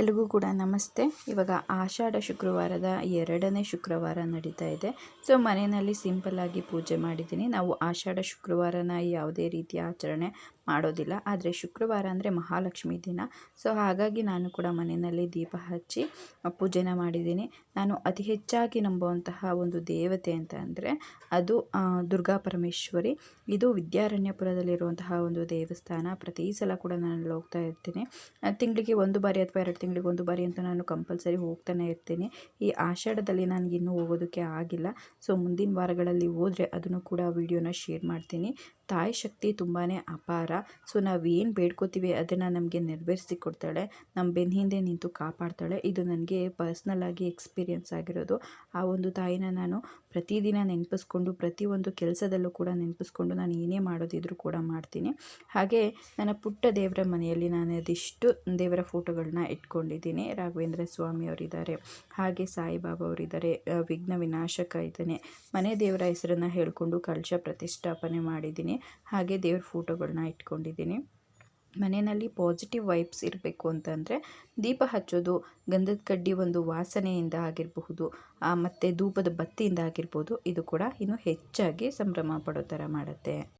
ಎಲ್ರಿಗೂ ಕೂಡ ನಮಸ್ತೆ. ಇವಾಗ ಆಷಾಢ ಶುಕ್ರವಾರದ ಎರಡನೇ ಶುಕ್ರವಾರ ನಡೀತಾ ಇದೆ. ಸೊ, ಮನೆಯಲ್ಲಿ ಸಿಂಪಲ್ಲಾಗಿ ಪೂಜೆ ಮಾಡಿದ್ದೀನಿ. ನಾವು ಆಷಾಢ ಶುಕ್ರವಾರನ ಯಾವುದೇ ರೀತಿಯ ಆಚರಣೆ ಮಾಡೋದಿಲ್ಲ. ಆದರೆ ಶುಕ್ರವಾರ ಅಂದರೆ ಮಹಾಲಕ್ಷ್ಮಿ ದಿನ. ಸೊ, ಹಾಗಾಗಿ ನಾನು ಕೂಡ ಮನೆಯಲ್ಲಿ ದೀಪ ಹಚ್ಚಿ ಪೂಜೆನ ಮಾಡಿದ್ದೀನಿ. ನಾನು ಅತಿ ಹೆಚ್ಚಾಗಿ ನಂಬುವಂತಹ ಒಂದು ದೇವತೆ ಅಂತ ಅಂದರೆ ಅದು ದುರ್ಗಾ ಪರಮೇಶ್ವರಿ. ಇದು ವಿದ್ಯಾರಣ್ಯಪುರದಲ್ಲಿರುವಂತಹ ಒಂದು ದೇವಸ್ಥಾನ. ಪ್ರತಿ ಸಲ ಕೂಡ ನಾನು ಹೋಗ್ತಾ ಇರ್ತೀನಿ. ತಿಂಗಳಿಗೆ ಒಂದು ಬಾರಿ ಅಥವಾ ಎರಡು ಒಂದು ಬಾರಿ ಅಂತ ನಾನು ಕಂಪಲ್ಸರಿ ಹೋಗ್ತಾನೆ ಇರ್ತೀನಿ. ಈ ಆಷಾಢದಲ್ಲಿ ನನಗೆ ಇನ್ನೂ ಹೋಗೋದಕ್ಕೆ ಆಗಿಲ್ಲ. ಸೊ ಮುಂದಿನ ವಾರಗಳಲ್ಲಿ ಹೋದರೆ ಅದನ್ನು ಕೂಡ ವಿಡಿಯೋನ ಶೇರ್ ಮಾಡ್ತೀನಿ. ತಾಯಿ ಶಕ್ತಿ ತುಂಬಾ ಅಪಾರ. ಸೊ ಏನು ಬೇಡ್ಕೋತೀವಿ ಅದನ್ನು ನಮಗೆ ನೆರವೇರಿಸಿ ಕೊಡ್ತಾಳೆ. ನಮ್ಮ ಬೆನ್ನ ಹಿಂದೆ ನಿಂತು ಕಾಪಾಡ್ತಾಳೆ. ಇದು ನನಗೆ ಪರ್ಸ್ನಲ್ಲಾಗಿ ಎಕ್ಸ್ಪೀರಿಯನ್ಸ್ ಆಗಿರೋದು. ಆ ಒಂದು ತಾಯಿನ ನಾನು ಪ್ರತಿದಿನ ನೆನಪಿಸ್ಕೊಂಡು ಪ್ರತಿಯೊಂದು ಕೆಲಸದಲ್ಲೂ ಕೂಡ ನೆನಪಿಸ್ಕೊಂಡು ನಾನು ಏನೇ ಮಾಡೋದಿದ್ರೂ ಕೂಡ ಮಾಡ್ತೀನಿ. ಹಾಗೆ ನನ್ನ ಪುಟ್ಟ ದೇವರ ಮನೆಯಲ್ಲಿ ನಾನು ಅದಿಷ್ಟು ದೇವರ ಫೋಟೋಗಳನ್ನ ಇಟ್ಕೊಂಡಿದ್ದೀನಿ. ರಾಘವೇಂದ್ರ ಸ್ವಾಮಿ ಅವರಿದ್ದಾರೆ. ಹಾಗೆ ಸಾಯಿಬಾಬಾ ಅವರಿದ್ದಾರೆ. ವಿಘ್ನ ವಿನಾಶಕ ಇದ್ದಾನೆ. ಮನೆ ದೇವರ ಹೆಸರನ್ನು ಹೇಳಿಕೊಂಡು ಕಳಶ ಪ್ರತಿಷ್ಠಾಪನೆ ಮಾಡಿದ್ದೀನಿ. ಹಾಗೆ ದೇವ್ರ ಫೋಟೋಗಳನ್ನ ಇಟ್ಕೊಂಡಿದ್ದೀನಿ. ಮನೆಯಲ್ಲಿ ಪಾಸಿಟಿವ್ ವೈಬ್ಸ್ ಇರಬೇಕು ಅಂತಂದರೆ ದೀಪ ಹಚ್ಚೋದು, ಗಂಧದ ಕಡ್ಡಿ ಒಂದು ವಾಸನೆಯಿಂದ ಆಗಿರಬಹುದು ಮತ್ತು ಧೂಪದ ಬತ್ತಿಯಿಂದ ಆಗಿರ್ಬೋದು, ಇದು ಕೂಡ ಇನ್ನೂ ಹೆಚ್ಚಾಗಿ ಸಂಭ್ರಮ ಪಡೋ ಥರ ಮಾಡುತ್ತೆ.